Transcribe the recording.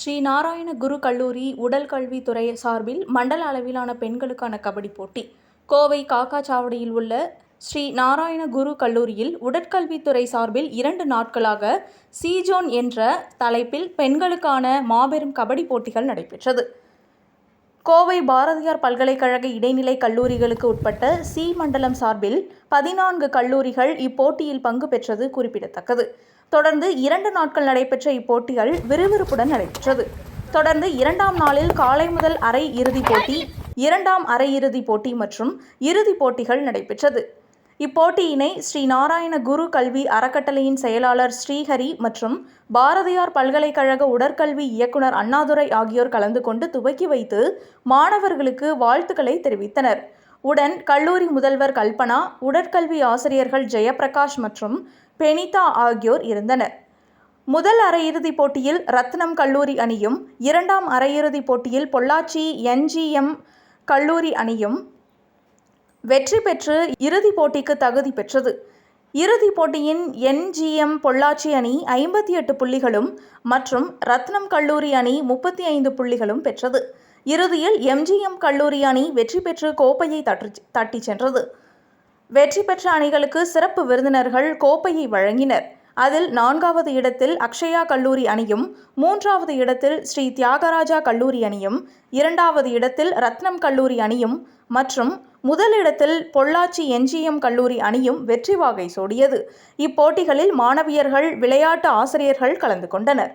ஸ்ரீ நாராயண குரு கல்லூரி உடல் கல்வித்துறை சார்பில் மண்டல அளவிலான பெண்களுக்கான கபடி போட்டி. கோவை காக்காச்சாவடியில் உள்ள ஸ்ரீ நாராயண குரு கல்லூரியில் உடற்கல்வித்துறை சார்பில் இரண்டு நாட்களாக சீஜோன் என்ற தலைப்பில் பெண்களுக்கான மாபெரும் கபடி போட்டிகள் நடைபெற்றது. கோவை பாரதியார் பல்கலைக்கழக இடைநிலை கல்லூரிகளுக்கு உட்பட்ட சி மண்டலம் சார்பில் பதினான்கு கல்லூரிகள் இப்போட்டியில் பங்கு பெற்றது குறிப்பிடத்தக்கது. தொடர்ந்து இரண்டு நாட்கள் நடைபெற்ற இப்போட்டிகள் விறுவிறுப்புடன் நடைபெற்றது. தொடர்ந்து இரண்டாம் நாளில் காலை முதல் அரை இறுதிப் போட்டி இரண்டாம் அரையிறுதிப் போட்டி மற்றும் இறுதிப் போட்டிகள் நடைபெற்றது. இப்போட்டியினை ஸ்ரீ நாராயண குரு கல்வி அறக்கட்டளையின் செயலாளர் ஸ்ரீஹரி மற்றும் பாரதியார் பல்கலைக்கழக உடற்கல்வி இயக்குனர் அண்ணாதுரை ஆகியோர் கலந்து கொண்டு துவக்கி வைத்து மாணவர்களுக்கு வாழ்த்துக்களை தெரிவித்தனர். உடன் கல்லூரி முதல்வர் கல்பனா உடற்கல்வி ஆசிரியர்கள் ஜெயபிரகாஷ் மற்றும் பெனிதா ஆகியோர் இருந்தனர். முதல் அரையிறுதிப் போட்டியில் ரத்னம் கல்லூரி அணியும் இரண்டாம் அரையிறுதிப் போட்டியில் பொள்ளாச்சி என்ஜிஎம் கல்லூரி அணியும் வெற்றி பெற்று இறுதிப் போட்டிக்கு தகுதி பெற்றது. இறுதிப் போட்டியின் என்ஜிஎம் பொள்ளாச்சி அணி ஐம்பத்தி எட்டு புள்ளிகளும் மற்றும் ரத்னம் கல்லூரி அணி முப்பத்தி ஐந்து புள்ளிகளும் பெற்றது. இறுதியில் எம்ஜிஎம் கல்லூரி அணி வெற்றி பெற்று கோப்பையை தட்டி தட்டிச் சென்றது. வெற்றி பெற்ற அணிகளுக்கு சிறப்பு விருந்தினர்கள் கோப்பையை வழங்கினர். அதில் நான்காவது இடத்தில் அக்ஷயா கல்லூரி அணியும் மூன்றாவது இடத்தில் ஸ்ரீ தியாகராஜா கல்லூரி அணியும் இரண்டாவது இடத்தில் ரத்னம் கல்லூரி அணியும் மற்றும் முதலிடத்தில் பொள்ளாச்சி என்ஜிஎம் கல்லூரி அணியும் வெற்றி வாகை சூடியது. இப்போட்டிகளில் மாணவியர்கள் விளையாட்டு ஆசிரியர்கள் கலந்து கொண்டனர்.